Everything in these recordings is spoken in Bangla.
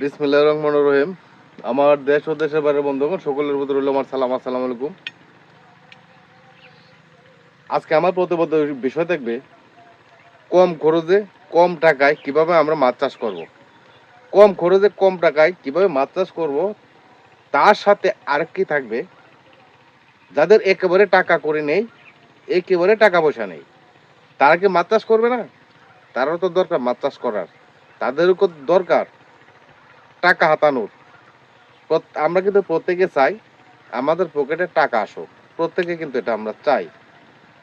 বিসমিল্লাহ রহমান রহিম। আমার দেশ ও দেশের বাইরে বন্ধুগণ, সকলের প্রতি রইল আমার সালাম। আসসালামু আলাইকুম। আজকে আমার প্রতিবদ্ধ বিষয় থাকবে কম খরচে কম টাকায় কীভাবে আমরা মাছ চাষ করব। কম খরচে কম টাকায় কীভাবে মাছ চাষ করব, তার সাথে আর কি থাকবে, যাদের একেবারে টাকা করে নেই, একেবারে টাকা পয়সা নেই, তারা কি মাছ চাষ করবে না? তারও তো দরকার মাছ চাষ করার। তাদেরও দরকার টাকা হাতানোর। আমরা কিন্তু প্রত্যেকে চাই আমাদের পকেটে টাকা আসুক। প্রত্যেকে কিন্তু এটা আমরা চাই।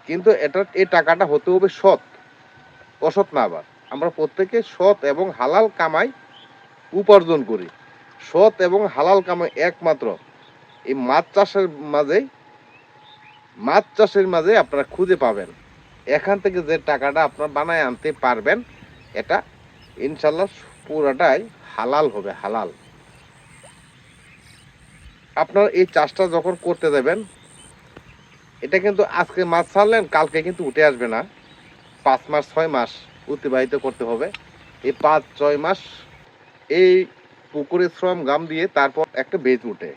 কিন্তু এটা, এই টাকাটা হতে হবে সৎ। অসৎ না আবার। আমরা প্রত্যেকে সৎ এবং হালাল কামাই উপার্জন করি। সৎ এবং হালাল কামাই একমাত্র। এই মাছ চাষের মাঝেই, মাছ চাষের মাঝে আপনারা খুঁজে পাবেন। এখান থেকে যে টাকাটা আপনারা বানায় আনতে পারবেন, এটা ইনশাল্লাহ পুরাটাই হালাল হবে, হালাল। আপনার এই চাষটা যখন করতে দেবেন এটা কিন্তু আজকে মাছ ছাড়লেন, কালকে কিন্তু উঠে আসবে না। পাঁচ মাস, ছয় মাস অতিবাহিত করতে হবে। এই পাঁচ, ছয় মাস এই পুকুরে শ্রম গাম দিয়ে তারপর একটা বেজ উঠে।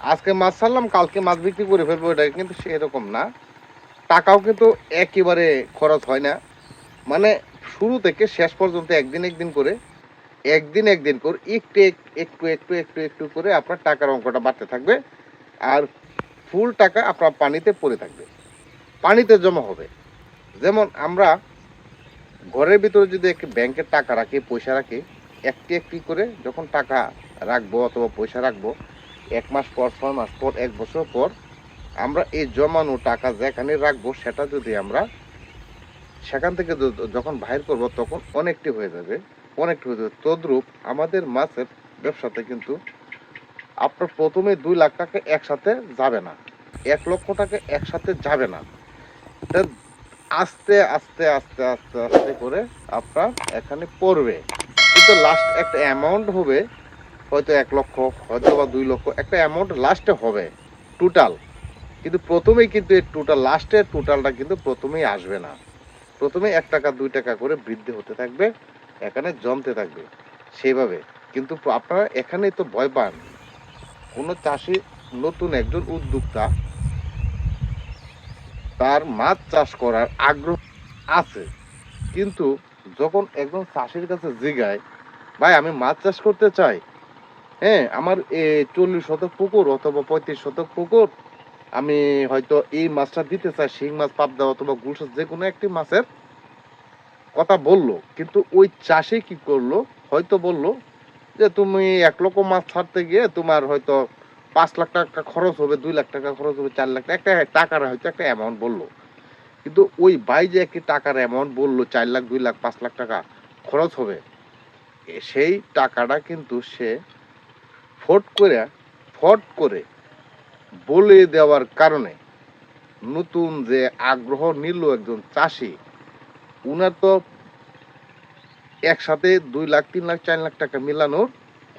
আজকে মাছ ছাড়লাম, কালকে মাছ বিক্রি করে ফেলব, এটা কিন্তু সেরকম না। টাকাও কিন্তু একেবারে খরচ হয় না। মানে শুরু থেকে শেষ পর্যন্ত একদিন একদিন করে একদিন একদিন করে একটু এক- একটু একটু একটু একটু করে আপনার টাকার অঙ্কটা বাড়তে থাকবে আর ফুল টাকা আপনার পানিতে পড়ে থাকবে। পানিতে জমা হবে। যেমন আমরা ঘরের ভিতরে যদি একটি ব্যাংকের টাকা রাখি, পয়সা রাখি, একটি একটি করে যখন টাকা রাখব অথবা পয়সা রাখব, এক মাস পর, ছয় মাস পর, এক বছর পর আমরা এই জমানো টাকা যেখানে রাখব সেটা যদি আমরা সেখান থেকে যখন বাইর করব তখন অনেকটি হয়ে যাবে। অনেকটি হয়ে যাবে তদ্রূপ আমাদের মাছের ব্যবসাতে কিন্তু আপনার প্রথমে দুই লাখ টাকা একসাথে যাবে না। এক লক্ষ টাকা একসাথে যাবে না। আস্তে আস্তে আস্তে আস্তে আস্তে করে আপনার এখানে পড়বে। কিন্তু লাস্ট একটা অ্যামাউন্ট হবে, হয়তো এক লক্ষ, হয়তো বা দুই লক্ষ, একটা অ্যামাউন্ট লাস্টে হবে টোটাল কিন্তু প্রথমেই কিন্তু এই টোটাল লাস্টের টোটালটা কিন্তু প্রথমেই আসবে না। প্রথমে এক টাকা, দুই টাকা করে বৃদ্ধি হতে থাকবে। এখানে জমতে থাকবে, সেইভাবে। কিন্তু আপনারা এখানেই তো ভয় পান। কোনো চাষি নতুন একজন উদ্যোক্তা, তার মাছ চাষ করার আগ্রহ আছে। কিন্তু যখন একজন চাষির কাছে জিগায়, ভাই, আমি মাছ চাষ করতে চাই। হ্যাঁ আমার চল্লিশ শতক পুকুর অথবা পঁয়ত্রিশ শতক পুকুর, আমি হয়তো এই মাছটা দিতে চাই, শিং মাছ, পাবদা অথবা গুলশাস যে কোনো একটি মাছের কথা বলল, কিন্তু ওই চাষি কি করল? হয়তো বলল যে, তুমি এক লক্ষ মাছ ছাড়তে গিয়ে তোমার হয়তো পাঁচ লাখ টাকা খরচ হবে, দুই লাখ টাকা খরচ হবে, চার লাখ টাকা। একটা টাকার হয়তো একটা অ্যামাউন্ট বলল। কিন্তু ওই ভাই যে একটি টাকার অ্যামাউন্ট বলল, চার লাখ, দুই লাখ, পাঁচ লাখ টাকা খরচ হবে সেই টাকাটা কিন্তু সে ফট করে ফট করে বলে দেওয়ার কারণে নতুন যে আগ্রহ নিল একজন চাষি উনার তো একসাথে দুই লাখ, তিন লাখ, চার লাখ টাকা মিলানোর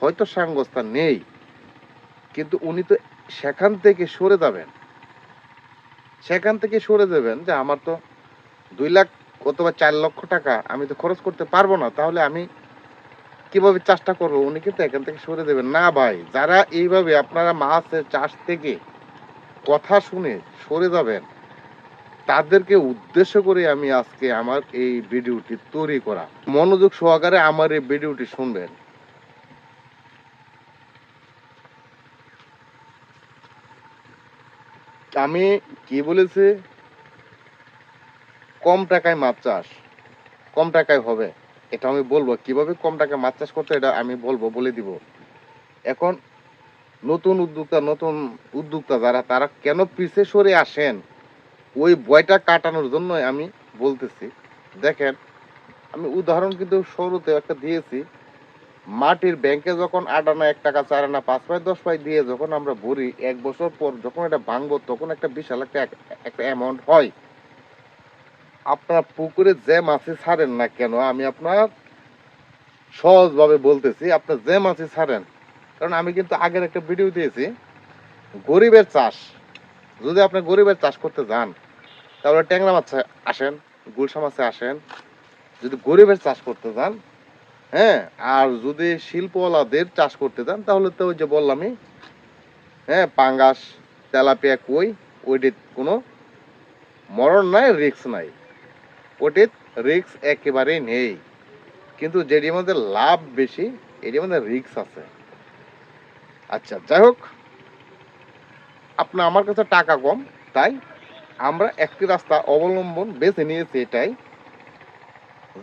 হয়তো সাংবস্থা নেই। কিন্তু উনি তো সেখান থেকে সরে যাবেন। সেখান থেকে সরে যাবেন যে আমার তো দুই লাখ অথবা চার লক্ষ টাকা আমি তো খরচ করতে পারব না, তাহলে আমি কীভাবে চাষটা করব? উনি কিন্তু এখান থেকে সরে দেবেন না ভাই, যারা এইভাবে আপনারা মাছের চাষ থেকে কথা শুনে সরে যাবেন তাদেরকে উদ্দেশ্য করে আমি আজকে আমার এই ভিডিওটি তৈরি করা। মনোযোগ সহকারে আমার এই ভিডিওটি শুনবেন। আমি কি বলেছি? কম টাকায় মাছ চাষ। কম টাকায় হবে। এটা আমি বলব। কীভাবে কম টাকায় মাছ চাষ করতে এটা আমি বলব, বলে দিব। এখন নতুন উদ্যোক্তা নতুন উদ্যোক্তা যারা, তারা কেন পিছে সরে আসেন? ওই বয়টা কাটানোর জন্য আমি বলতেছি। দেখেন, আমি উদাহরণ কিন্তু শুরুতে একটা দিয়েছি। মাটির ব্যাংকে যখন আট আনা, এক টাকা, চার আনা, পাঁচ পাই, দশ পাই দিয়ে যখন আমরা ভরি, এক বছর পর যখন এটা ভাঙবো, তখন একটা বিশাল একটা একটা অ্যামাউন্ট হয়। আপনার পুকুরে যে মাছে ছাড়েন না কেন, আমি আপনার সহজভাবে বলতেছি, আপনার যে মাছে ছাড়েন। কারণ আমি কিন্তু আগের একটা ভিডিও দিয়েছি, গরিবের চাষ। যদি আপনি গরিবের চাষ করতে যান তাহলে ট্যাংরা মাছ আসেন, গুলশা মাছে আসেন। যদি গরিবের চাষ করতে চান হ্যাঁ আর যদি শিল্পওয়ালাদের চাষ করতে চান তাহলে তো ওই যে বললামই হ্যাঁ পাঙ্গাস, তেলাপিয়া, কই, ওইটির কোনো মরণ নাই রিক্স নাই। ওটির রিক্স একেবারেই নেই। কিন্তু যেটির মধ্যে লাভ বেশি, এটির মধ্যে রিক্স আছে। আচ্ছা যাই হোক আপনার আমার কাছে টাকা কম, তাই আমরা একটি রাস্তা অবলম্বন বেছে নিয়েছি এটাই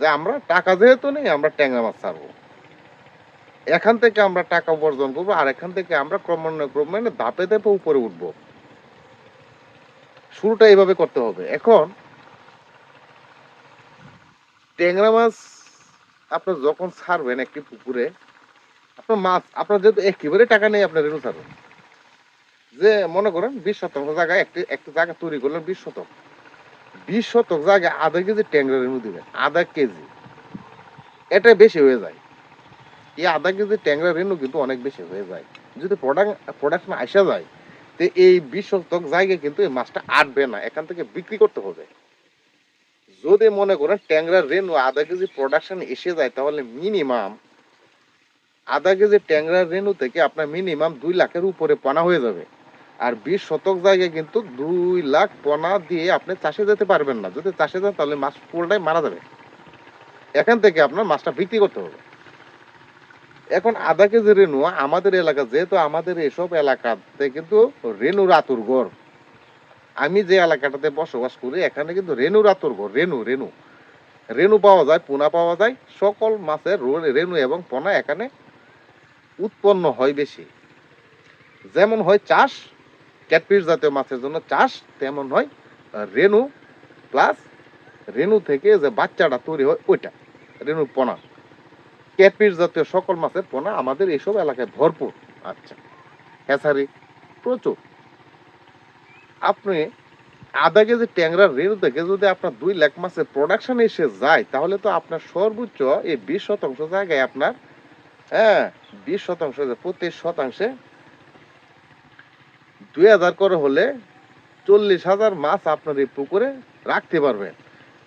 যে আমরা টাকা যেহেতু নেই, আমরা ট্যাংরা মাছ ছাড়বো। এখান থেকে আমরা টাকা উপার্জন করব আর এখান থেকে আমরা ক্রমান্বয়ে ক্রমান্বয়ে ধাপে ধাপে উপরে উঠবো। শুরুটা এইভাবে করতে হবে। এখন ট্যাংরা মাছ আপনার যখন ছাড়বেন একটি পুকুরে, আপনার মাছ, আপনার যেহেতু একেবারে টাকা নেই আপনার রেনু ছাড়বেন। যে মনে করেন বিশ শতাংশ জায়গায় একটি একটি জায়গা তৈরি করলেন বিশ শতক। বিশ শতক জায়গায় আধা কেজি ট্যাংরা রেনু দিবেন আধা কেজি। এটা বেশি হয়ে যায়। এই আধা কেজি ট্যাংরা রেনু কিন্তু অনেক বেশি হয়ে যায়। যদি প্রোডাক্ট প্রোডাকশন আসা যায়, তো এই বিশ শতক জায়গায় কিন্তু এই মাছটা আটবে না, এখান থেকে বিক্রি করতে হবে। যদি মনে করেন ট্যাংরা রেনু আধা কেজি প্রোডাকশন এসে যায়, তাহলে মিনিমাম আধা কেজি ট্যাংরা রেনু থেকে আপনার মিনিমাম দুই লাখের উপরে পানা হয়ে যাবে। আর বিশ শতক জায়গায় কিন্তু দুই লাখ পোনা দিয়ে আপনি চাষে যেতে পারবেন না। যদি চাষে যান, তাহলে মাছ পুরোটাই মারা যাবে। এখান থেকে আপনার মাছটা বিক্রি করতে হবে। এখন আধা কেজি রেণু, আমাদের এলাকা, যেহেতু আমাদের এসব এলাকাতে কিন্তু রেনুর আতুর গড় আমি যে এলাকাটাতে বসবাস করি, এখানে কিন্তু রেনুর আতুর গড় রেনু রেণু। রেণু পাওয়া যায়, পোনা পাওয়া যায়, সকল মাছের রেণু এবং পোনা এখানে উৎপন্ন হয় বেশি। যেমন হয় চাষ ক্যাটফিশ জাতীয় মাছের জন্য চাষ তেমন হয় রেনু প্লাস রেনু থেকে যে বাচ্চাটা তৈরি হয় ওইটা রেনু পোনা। ক্যাটফিশ জাতীয় সকল মাছের পোনা আমাদের এইসব এলাকায় ভরপুর। আচ্ছা হ্যাঁ প্রচুর। আপনি আধা কেজি ট্যাংরার রেনু থেকে যদি আপনার দুই লাখ মাছের প্রোডাকশন এসে যায়, তাহলে তো আপনার সর্বোচ্চ এই বিশ শতাংশ জায়গায় আপনার হ্যাঁ বিশ শতাংশ প্রতি শতাংশে দুই হাজার করে হলে চল্লিশ হাজার মাছ আপনার এই পুকুরে রাখতে পারবেন।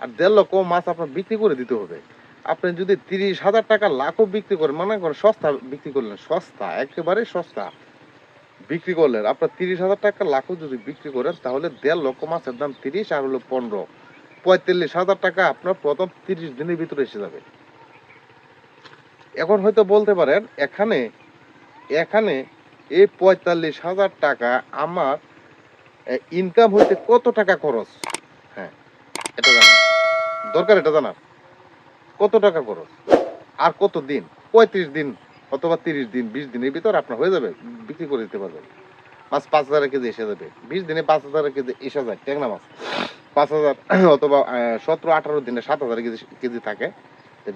আর দেড় লক্ষ মাছ আপনার বিক্রি করে দিতে হবে। আপনি যদি তিরিশ হাজার টাকা লাখও বিক্রি করেন, মনে করেন সস্তা বিক্রি করলেন, সস্তা, একেবারে সস্তা বিক্রি করলেন। আপনার তিরিশ হাজার টাকা লাখও যদি বিক্রি করেন, তাহলে দেড় লক্ষ মাছের দাম তিরিশ আর হলো পনেরো। পঁয়তাল্লিশ হাজার টাকা আপনার প্রথম তিরিশ দিনের ভিতরে এসে যাবে। এখন হয়তো বলতে পারেন, এখানে এখানে এই পঁয়তাল্লিশ হাজার টাকা আমার ইনকাম হইতে কত টাকা খরচ? হ্যাঁ এটা জানার দরকার এটা জানার কত টাকা খরচ? আর কত দিন? পঁয়ত্রিশ দিন অথবা তিরিশ দিন, বিশ দিনের ভিতর আপনার হয়ে যাবে, বিক্রি করে দিতে পারবেন। মাছ পাঁচ হাজার কেজি এসে যাবে। বিশ দিনে পাঁচ হাজার কেজি এসে যায় ট্যাংরা মাছ। পাঁচ হাজার অথবা সতেরো আঠারো দিনে সাত হাজার কেজি কেজি থাকে।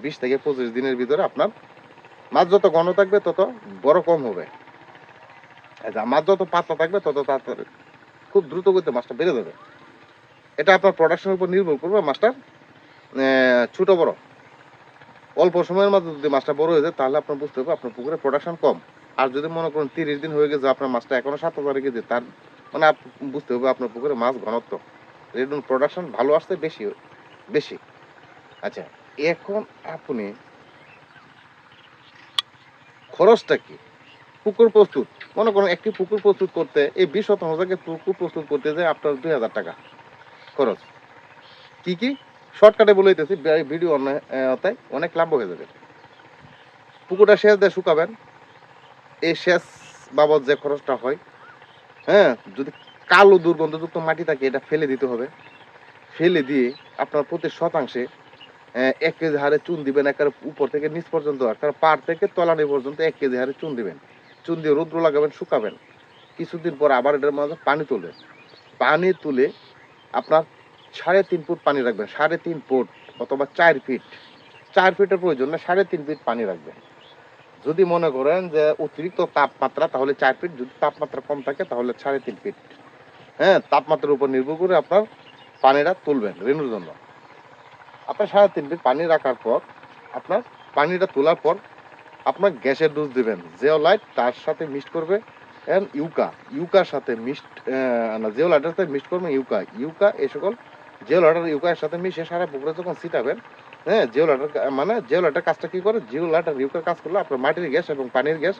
বিশ থেকে পঁচিশ দিনের ভিতরে আপনার মাছ যত ঘন থাকবে, তত বড় কম হবে। আচ্ছা মাছ যত পাতলা থাকবে, তত তাড়াতাড়ি খুব দ্রুত গতিতে মাছটা বেড়ে যাবে। এটা আপনার প্রোডাকশনের উপর নির্ভর করবে মাছটার ছোট বড়। অল্প সময়ের মধ্যে যদি মাছটা বড় হয়ে যায়, তাহলে আপনার বুঝতে হবে আপনার পুকুরে প্রোডাকশন কম। আর যদি মনে করেন তিরিশ দিন হয়ে গেছে আপনার মাছটা এখনও সাত হাজার কেজি, তার মানে বুঝতে হবে আপনার পুকুরে মাছ ঘনত্ব। রেডুন প্রোডাকশন ভালো আসতে বেশি বেশি। আচ্ছা এখন আপনি খরচটা কি? পুকুর প্রস্তুত। মনে করুন, একটি পুকুর প্রস্তুত করতে এই বিশ শতাংশ থেকে পুকুর প্রস্তুত করতে যায় আপনার দুই হাজার টাকা খরচ। কি কি? শর্টকাটে বলে দিতেছি ভিডিও অন্যায় অনেক লাভ হয়ে যাবে। পুকুরটা সেচ দিয়ে শুকাবেন। এই সেচ বাবদ যে খরচটা হয় হ্যাঁ যদি কালো দুর্গন্ধযুক্ত মাটি থাকে, এটা ফেলে দিতে হবে। ফেলে দিয়ে আপনার প্রতি শতাংশে এক কেজি হারে চুন দিবেন, একেবারে উপর থেকে নিচ পর্যন্ত একেবারে পার থেকে তলানি পর্যন্ত এক কেজি হারে চুন দিবেন। চুন দিয়ে রৌদ্র লাগাবেন, শুকাবেন। কিছুদিন পর আবার এটার মধ্যে পানি তুলবেন পানি তুলে আপনার সাড়ে তিন ফুট পানি রাখবেন, সাড়ে তিন ফুট অথবা চার ফিট। চার ফিটের প্রয়োজন না সাড়ে তিন ফিট পানি রাখবেন। যদি মনে করেন যে অতিরিক্ত তাপমাত্রা, তাহলে চার ফিট। যদি তাপমাত্রা কম থাকে, তাহলে সাড়ে তিন ফিট। হ্যাঁ তাপমাত্রার উপর নির্ভর করে আপনার পানিটা তুলবেন রেনুর জন্য। আপনার সাড়ে তিন ফিট পানি রাখার পর, আপনার পানিটা তোলার পর আপনার গ্যাসের ডোজ দেবেন। জেওলাইট তার সাথে মিক্সড করবে অ্যান্ড ইউকা ইউকার সাথে মিক্সড না জিওলাইটের সাথে মিক্সড করবেন ইউকা ইউকা এ সকল জিওলাইটার ইউকার সাথে মিশিয়ে সারা পুকুরে যখন ছিটাবেন হ্যাঁ জিওলাটার কা- মানে জিওলাটার কাজটা কী করে? জিওলাটার ইউকার কাজ করলে আপনার মাটির গ্যাস এবং পানির গ্যাস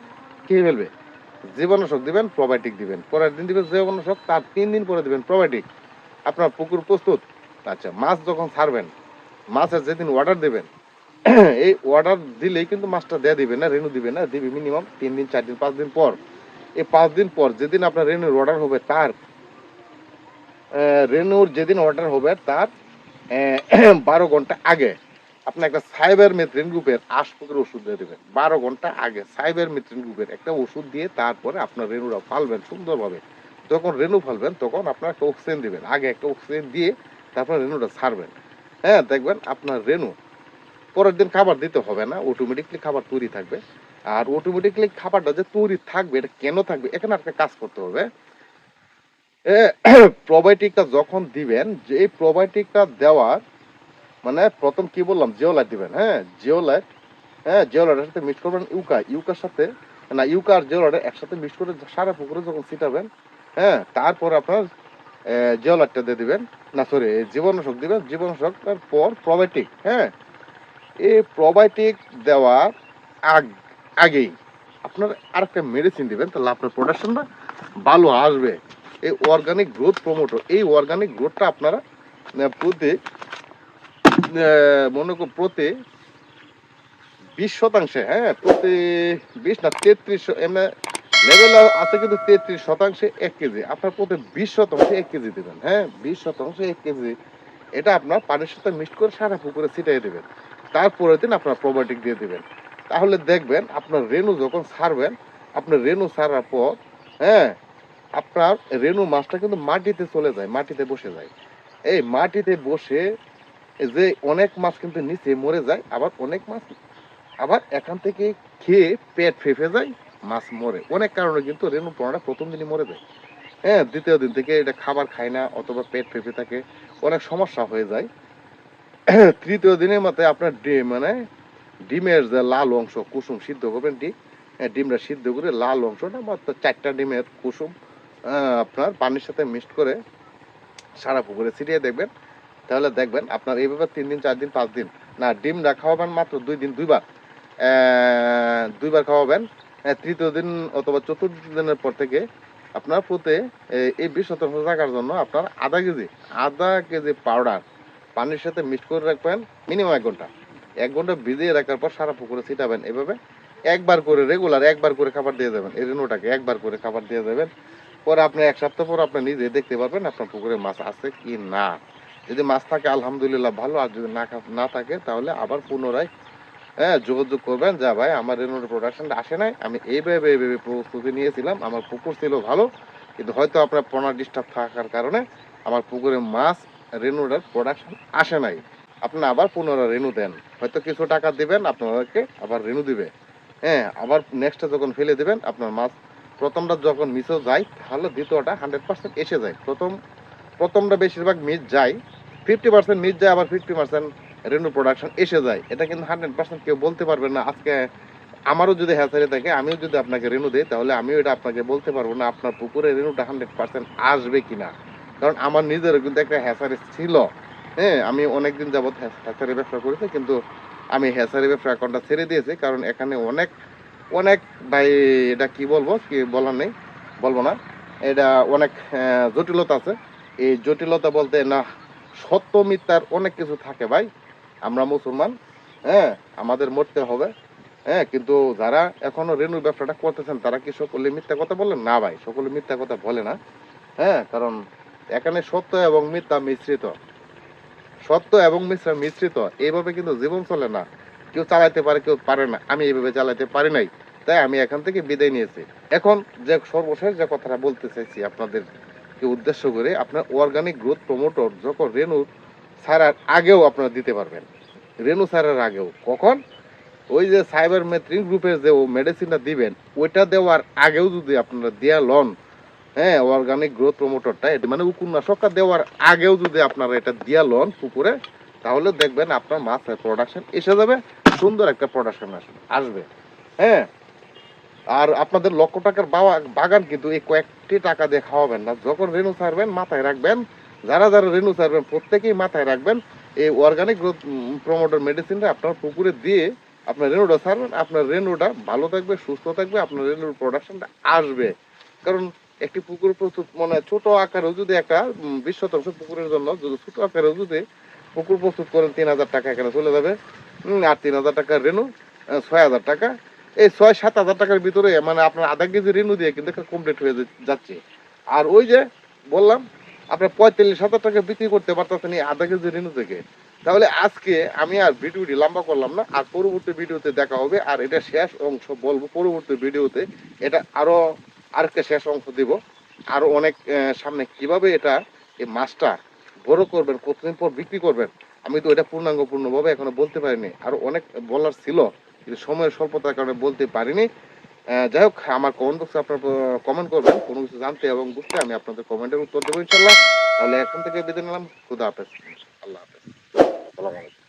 খেয়ে ফেলবে। জীবাণুষক দিবেন প্রোবায়োটিক দিবেন। পরের দিন দিবেন জীবাণুষক তার তিন দিন পরে দিবেন প্রোবায়োটিক আপনার পুকুর প্রস্তুত। আচ্ছা মাছ যখন ছাড়বেন, মাছের যেদিন অর্ডার দেবেন এই অর্ডার দিলেই কিন্তু মাছটা দেয়া দিবে না রেনু দিবে না, দিবে মিনিমাম তিন দিন, চার দিন, পাঁচ দিন পর। এই পাঁচ দিন পর যেদিন আপনার রেনুর অর্ডার হবে, তার রেনুর যেদিন অর্ডার হবে, তার বারো ঘণ্টা আগে আপনি একটা সাইবার মেথ্রিন গ্রুপের আশপুকের ওষুধ দিয়ে দেবেন। বারো ঘণ্টা আগে সাইবার মেথ্রিন গ্রুপের একটা ওষুধ দিয়ে তারপরে আপনার রেনুরা ফালবেন সুন্দরভাবে। যখন রেনু ফালবেন, তখন আপনার একটা অক্সিজেন দিবেন। আগে একটা অক্সিজেন দিয়ে তারপর রেনুটা ছাড়বেন। হ্যাঁ দেখবেন আপনার রেনু পরের দিন খাবার দিতে হবে না অটোমেটিকলি খাবার তৈরি থাকবে। আর অটোমেটিকলি খাবারটা যে তৈরি থাকবে, এটা কেন থাকবে, এখানে একটা কাজ করতে হবে। প্রোবায়োটিকটা যখন দিবেন, যে এই প্রোবায়োটিকটা দেওয়ার মানে প্রথম কি বললাম জিওলাইট দিবেন হ্যাঁ? জিওলাইট হ্যাঁ জিওলাইটের সাথে মিক্স করবেন ইউকা। ইউকার সাথে, না, ইউকা আর জিওলাইট একসাথে মিক্স করে সারা পুকুরে যখন ছিটাবেন হ্যাঁ তারপর আপনার জিওলাইটটা দিয়ে দিবেন। না সরি জীবাণুষক দিবেন। জীবাণুষকের পর প্রোবায়োটিক হ্যাঁ এই প্রোবায়োটিক দেওয়ার আগ, আগেই। আপনার আরেকটা মেডিসিন দিবেন, তাহলে আপনার প্রোডাকশনটা ভালো আসবে। এই অর্গানিক গ্রোথ প্রমোটর এই অর্গানিক গ্রোথটা আপনারা প্রতি মনে করুন প্রতি বিশ শতাংশে হ্যাঁ প্রতি বিশ না, তেত্রিশ এমনি লেভেল আছে কিন্তু তেত্রিশ শতাংশে এক কেজি। আপনার প্রতি বিশ শতাংশে এক কেজি দেবেন হ্যাঁ বিশ শতাংশে এক কেজি। এটা আপনার পানির সাথে মিক্স করে সারা পুকুরে ছিটাই দেবেন। তারপরের দিন আপনার প্রোবায়োটিক দিয়ে দেবেন। তাহলে দেখবেন আপনার রেনু যখন ছাড়বেন আপনার রেনু ছাড়ার পর হ্যাঁ আপনার রেনু মাছটা কিন্তু মাটিতে চলে যায়, মাটিতে বসে যায়। এই মাটিতে বসে যে অনেক মাছ কিন্তু নিচে মরে যায়, আবার অনেক মাছ আবার এখান থেকে খেয়ে পেট ফেঁপে যায়, মাছ মরে। অনেক কারণে কিন্তু রেনু পোনাটা প্রথম দিনই মরে যায়। হ্যাঁ দ্বিতীয় দিন থেকে এটা খাবার খায় না, অথবা পেট ফেঁপে থাকে, অনেক সমস্যা হয়ে যায়। তৃতীয় দিনের মতে আপনার ডিম মানে ডিমের যে লাল অংশ কুসুম সিদ্ধ করবেন ডিম হ্যাঁ, ডিমটা সিদ্ধ করে লাল অংশটা মাত্র চারটা ডিমের কুসুম আপনার পানির সাথে মিক্সড করে সারা পুকুরে ছিটিয়ে দেখবেন। তাহলে দেখবেন আপনার এইভাবে তিন দিন চার দিন পাঁচ দিন না ডিমটা খাওয়াবেন মাত্র দুই দিন দুইবার দুইবার খাওয়াবেন আহ, তৃতীয় দিন অথবা চতুর্থ দিনের পর থেকে আপনার প্রতি এই বিশ শতাংশ থাকার জন্য আপনার আধা কেজি আধা কেজি পাউডার পানির সাথে মিক্স করে রাখবেন মিনিমাম এক ঘণ্টা। এক ঘণ্টা ভিজিয়ে রাখার পর সারা পুকুরে ছিটাবেন এভাবে। একবার করে রেগুলার একবার করে খাবার দিয়ে দেবেন। এই রেনুটাকে একবার করে খাবার দিয়ে দেবেন। পরে আপনি এক সপ্তাহ পর আপনি নিজে দেখতে পারবেন আপনার পুকুরে মাছ আছে কি না। যদি মাছ থাকে, আলহামদুলিল্লাহ ভালো। আর যদি না না থাকে, তাহলে আবার পুনরায় হ্যাঁ যোগাযোগ করবেন। যা ভাই, আমার রেনুর প্রোডাকশনটা আসে নাই। আমি এইভাবে এইভাবে প্রস্তুতি নিয়েছিলাম। আমার পুকুর ছিল ভালো। কিন্তু হয়তো আপনার পোনা ডিস্টার্ব থাকার কারণে আমার পুকুরে মাছ রেনুটার প্রোডাকশন আসে নাই। আপনি আবার পুনরায় রেনু দেন। হয়তো কিছু টাকা দিবেন আপনাদেরকে আবার রেনু দিবে। হ্যাঁ আবার নেক্সটটা যখন ফেলে দিবেন, আপনার মাছ প্রথমটা যখন মিসও যায়, তাহলে দ্বিতীয়টা হান্ড্রেড পার্সেন্ট এসে যায়। প্রথম, প্রথমটা বেশিরভাগ মিস যায় ফিফটি পার্সেন্ট মিস যায়, আবার ফিফটি পার্সেন্ট রেনু প্রোডাকশন এসে যায়। এটা কিন্তু হান্ড্রেড পার্সেন্ট কেউ বলতে পারবে না। আজকে আমারও যদি হ্যাচারি থাকে, আমিও যদি আপনাকে রেনু দিই, তাহলে আমিও এটা আপনাকে বলতে পারব না আপনার পুকুরে রেনুটা হান্ড্রেড পার্সেন্ট আসবে কিনা। কারণ আমার নিজেরও কিন্তু একটা হ্যাচারি ছিল। হ্যাঁ আমি অনেকদিন যাবত হ্যাচারি ব্যবসা করেছি, কিন্তু আমি হ্যাচারি ব্যবসা অ্যাকাউন্টটা ছেড়ে দিয়েছি, কারণ এখানে অনেক অনেক ভাই, এটা কি বলব, কি বলার নেই, বলব না। এটা অনেক জটিলতা আছে। এই জটিলতা বলতে না, সত্য মিথ্যার অনেক কিছু থাকে ভাই। আমরা মুসলমান হ্যাঁ আমাদের মরতে হবে হ্যাঁ কিন্তু যারা এখনও রেনুর ব্যবসাটা করতেছেন, তারা কি সকলে মিথ্যা কথা বলেন? না ভাই, সকলে মিথ্যা কথা বলে না। হ্যাঁ কারণ এখানে সত্য এবং মিথ্যা মিশ্রিত। সত্য এবং মিশ্রা মিশ্রিত, এইভাবে কিন্তু জীবন চলে না। কেউ চালাইতে পারে, কেউ পারে না। আমি এইভাবে চালাইতে পারি নাই, তাই আমি এখান থেকে বিদায় নিয়েছি। এখন যে সর্বশেষ যে কথাটা বলতে চাইছি আপনাদের কে উদ্দেশ্য করে, আপনার অর্গানিক গ্রোথ প্রমোটর যখন রেনু ছাড়ার আগেও আপনারা দিতে পারবেন। রেনু ছাড়ার আগেও। কখন? ওই যে সাইবার মেথ্রিন গ্রুপের যে মেডিসিনটা দিবেন, ওইটা দেওয়ার আগেও যদি আপনারা দেয়া লন হ্যাঁ অর্গানিক গ্রোথ প্রমোটরটা এটা মানে উপন্যাসকটা দেওয়ার আগেও যদি আপনারা এটা দিয়া লন পুকুরে, তাহলে দেখবেন আপনার মাছের প্রোডাকশন এসে যাবে, সুন্দর একটা প্রোডাকশন আসবে আসবে। হ্যাঁ আর আপনাদের লক্ষ টাকার বাগান কিন্তু এই কয়েকটি টাকা দিয়ে খাওয়াবেন না। যখন রেনু ছাড়বেন, মাথায় রাখবেন, যারা যারা রেনু ছাড়বেন, প্রত্যেকেই মাথায় রাখবেন, এই অর্গানিক গ্রোথ প্রমোটার মেডিসিনটা আপনার পুকুরে দিয়ে আপনার রেনুটা ছাড়বেন, আপনার রেনুটা ভালো থাকবে, সুস্থ থাকবে, আপনার রেনুর প্রোডাকশনটা আসবে। কারণ একটি পুকুর প্রস্তুত মানে ছোট আকারেও যদি একটা বিশ শতাংশ পুকুরের জন্য যদি ছোট আকারেও যদি পুকুর প্রস্তুত করেন, তিন হাজার টাকা এখানে চলে যাবে। আর তিন হাজার টাকার রেনু ছয় হাজার টাকা। এই ছয়, সাত হাজার টাকার ভিতরে মানে আপনার আধা কেজি রেনু দিয়ে কিন্তু কমপ্লিট হয়ে যাচ্ছে। আর ওই যে বললাম আপনার পঁয়তাল্লিশ হাজার টাকা বিক্রি করতে পারতেছেন এই আধা কেজি রেনু থেকে। তাহলে আজকে আমি আর ভিডিওটি লম্বা করলাম না, আর পরবর্তী ভিডিওতে দেখা হবে। আর এটা শেষ অংশ বলব, পরবর্তী ভিডিওতে এটা আরও আরেকটা শেষ অংশ দিব। আরও অনেক সামনে কীভাবে এটা এই মাছটা বড় করবেন, কতদিন পর বিক্রি করবেন, আমি তো এটা পূর্ণাঙ্গ পূর্ণভাবে এখনও বলতে পারিনি। আরও অনেক বলার ছিল, কিন্তু সময়ের স্বল্পতার কারণে বলতে পারিনি। যাই হোক, আমার কমেন্ট বক্সে আপনার কমেন্ট করবেন, কোনো কিছু জানতে এবং বুঝতে আমি আপনাদের কমেন্টের উত্তর দেবো ইনশাল্লাহ তাহলে এখন থেকে বিদায় নিলাম। খুদা হাফেজ। আল্লাহ হাফেজ। আলাইকুম।